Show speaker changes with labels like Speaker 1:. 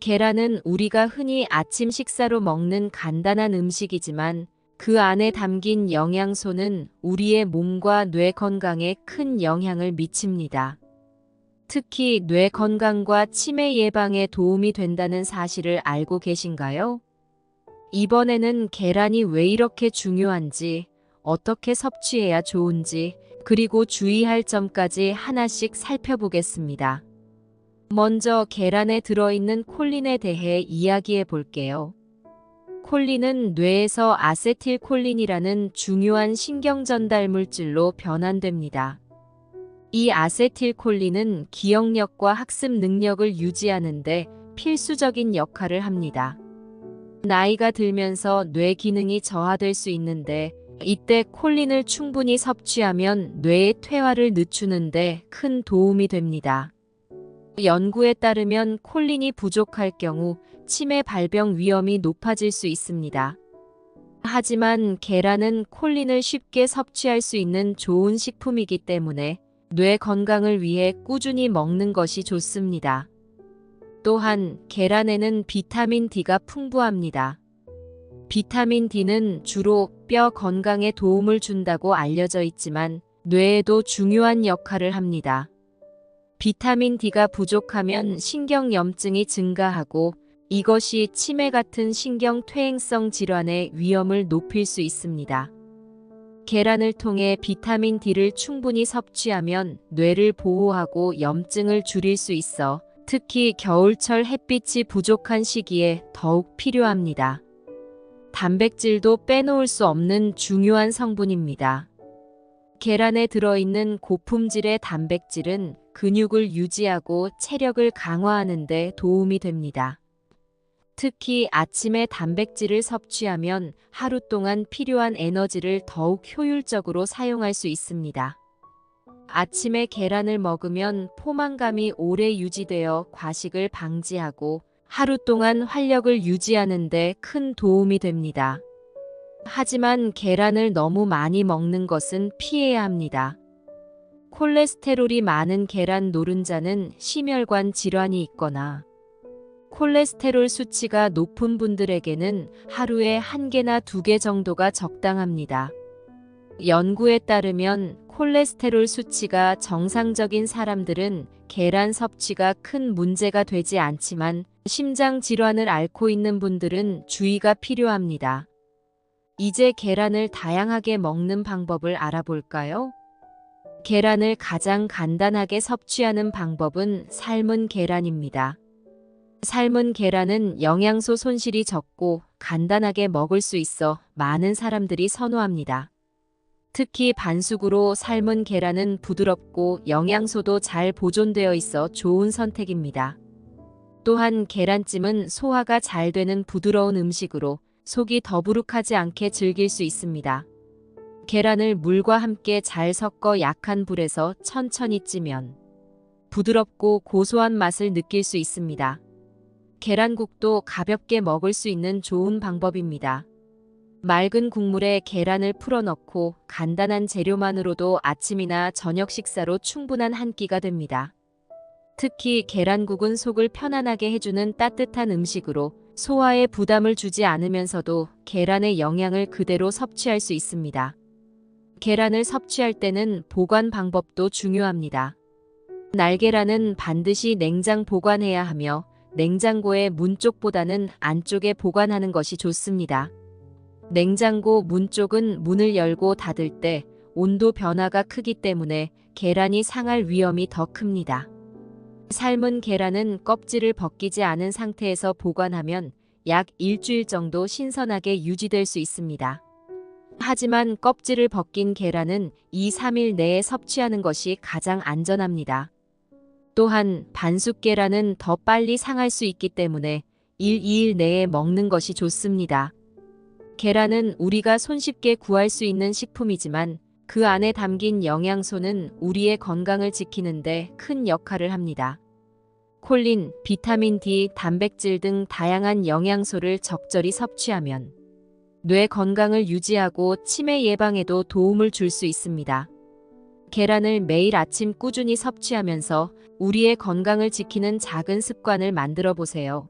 Speaker 1: 계란은 우리가 흔히 아침 식사로 먹는 간단한 음식이지만 그 안에 담긴 영양소는 우리의 몸과 뇌 건강에 큰 영향을 미칩니다. 특히 뇌 건강과 치매 예방에 도움이 된다는 사실을 알고 계신가요? 이번에는 계란이 왜 이렇게 중요한지, 어떻게 섭취해야 좋은지, 그리고 주의할 점까지 하나씩 살펴보겠습니다. 먼저 계란에 들어있는 콜린에 대해 이야기해 볼게요. 콜린은 뇌에서 아세틸콜린이라는 중요한 신경 전달 물질로 변환됩니다. 이 아세틸콜린은 기억력과 학습 능력을 유지하는데 필수적인 역할을 합니다. 나이가 들면서 뇌 기능이 저하될 수 있는데 이때 콜린을 충분히 섭취하면 뇌의 퇴화를 늦추는데 큰 도움이 됩니다. 연구에 따르면 콜린이 부족할 경우 치매 발병 위험이 높아질 수 있습니다. 하지만 계란은 콜린을 쉽게 섭취할 수 있는 좋은 식품이기 때문에 뇌 건강을 위해 꾸준히 먹는 것이 좋습니다. 또한 계란에는 비타민 D가 풍부합니다. 비타민 D는 주로 뼈 건강에 도움을 준다고 알려져 있지만 뇌에도 중요한 역할을 합니다. 비타민 D가 부족하면 신경염증이 증가하고 이것이 치매 같은 신경 퇴행성 질환의 위험을 높일 수 있습니다. 계란을 통해 비타민 D를 충분히 섭취하면 뇌를 보호하고 염증을 줄일 수 있어 특히 겨울철 햇빛이 부족한 시기에 더욱 필요합니다. 단백질도 빼놓을 수 없는 중요한 성분입니다. 계란에 들어있는 고품질의 단백질은 근육을 유지하고 체력을 강화하는 데 도움이 됩니다. 특히 아침에 단백질을 섭취하면 하루 동안 필요한 에너지를 더욱 효율적으로 사용할 수 있습니다. 아침에 계란을 먹으면 포만감이 오래 유지되어 과식을 방지하고 하루 동안 활력을 유지하는 데 큰 도움이 됩니다. 하지만 계란을 너무 많이 먹는 것은 피해야 합니다. 콜레스테롤이 많은 계란 노른자는 심혈관 질환이 있거나 콜레스테롤 수치가 높은 분들에게는 하루에 한 개나 두 개 정도가 적당합니다. 연구에 따르면 콜레스테롤 수치가 정상적인 사람들은 계란 섭취가 큰 문제가 되지 않지만 심장 질환을 앓고 있는 분들은 주의가 필요합니다. 이제 계란을 다양하게 먹는 방법을 알아볼까요? 계란을 가장 간단하게 섭취하는 방법은 삶은 계란입니다. 삶은 계란은 영양소 손실이 적고 간단하게 먹을 수 있어 많은 사람들이 선호합니다. 특히 반숙으로 삶은 계란은 부드럽고 영양소도 잘 보존되어 있어 좋은 선택입니다. 또한 계란찜은 소화가 잘 되는 부드러운 음식으로 속이 더부룩하지 않게 즐길 수 있습니다. 계란을 물과 함께 잘 섞어 약한 불에서 천천히 찌면 부드럽고 고소한 맛을 느낄 수 있습니다. 계란국도 가볍게 먹을 수 있는 좋은 방법입니다. 맑은 국물에 계란을 풀어 넣고 간단한 재료만으로도 아침이나 저녁 식사로 충분한 한 끼가 됩니다. 특히 계란국은 속을 편안하게 해주는 따뜻한 음식으로 소화에 부담을 주지 않으면서도 계란의 영양을 그대로 섭취할 수 있습니다. 계란을 섭취할 때는 보관 방법도 중요합니다. 날계란은 반드시 냉장 보관해야 하며 냉장고의 문 쪽보다는 안쪽에 보관하는 것이 좋습니다. 냉장고 문 쪽은 문을 열고 닫을 때 온도 변화가 크기 때문에 계란이 상할 위험이 더 큽니다. 삶은 계란은 껍질을 벗기지 않은 상태에서 보관하면 약 일주일 정도 신선하게 유지될 수 있습니다. 하지만 껍질을 벗긴 계란은 2, 3일 내에 섭취하는 것이 가장 안전합니다. 또한 반숙 계란은 더 빨리 상할 수 있기 때문에 1, 2일 내에 먹는 것이 좋습니다. 계란은 우리가 손쉽게 구할 수 있는 식품이지만 그 안에 담긴 영양소는 우리의 건강을 지키는데 큰 역할을 합니다. 콜린, 비타민 D, 단백질 등 다양한 영양소를 적절히 섭취하면 뇌 건강을 유지하고 치매 예방에도 도움을 줄 수 있습니다. 계란을 매일 아침 꾸준히 섭취하면서 우리의 건강을 지키는 작은 습관을 만들어 보세요.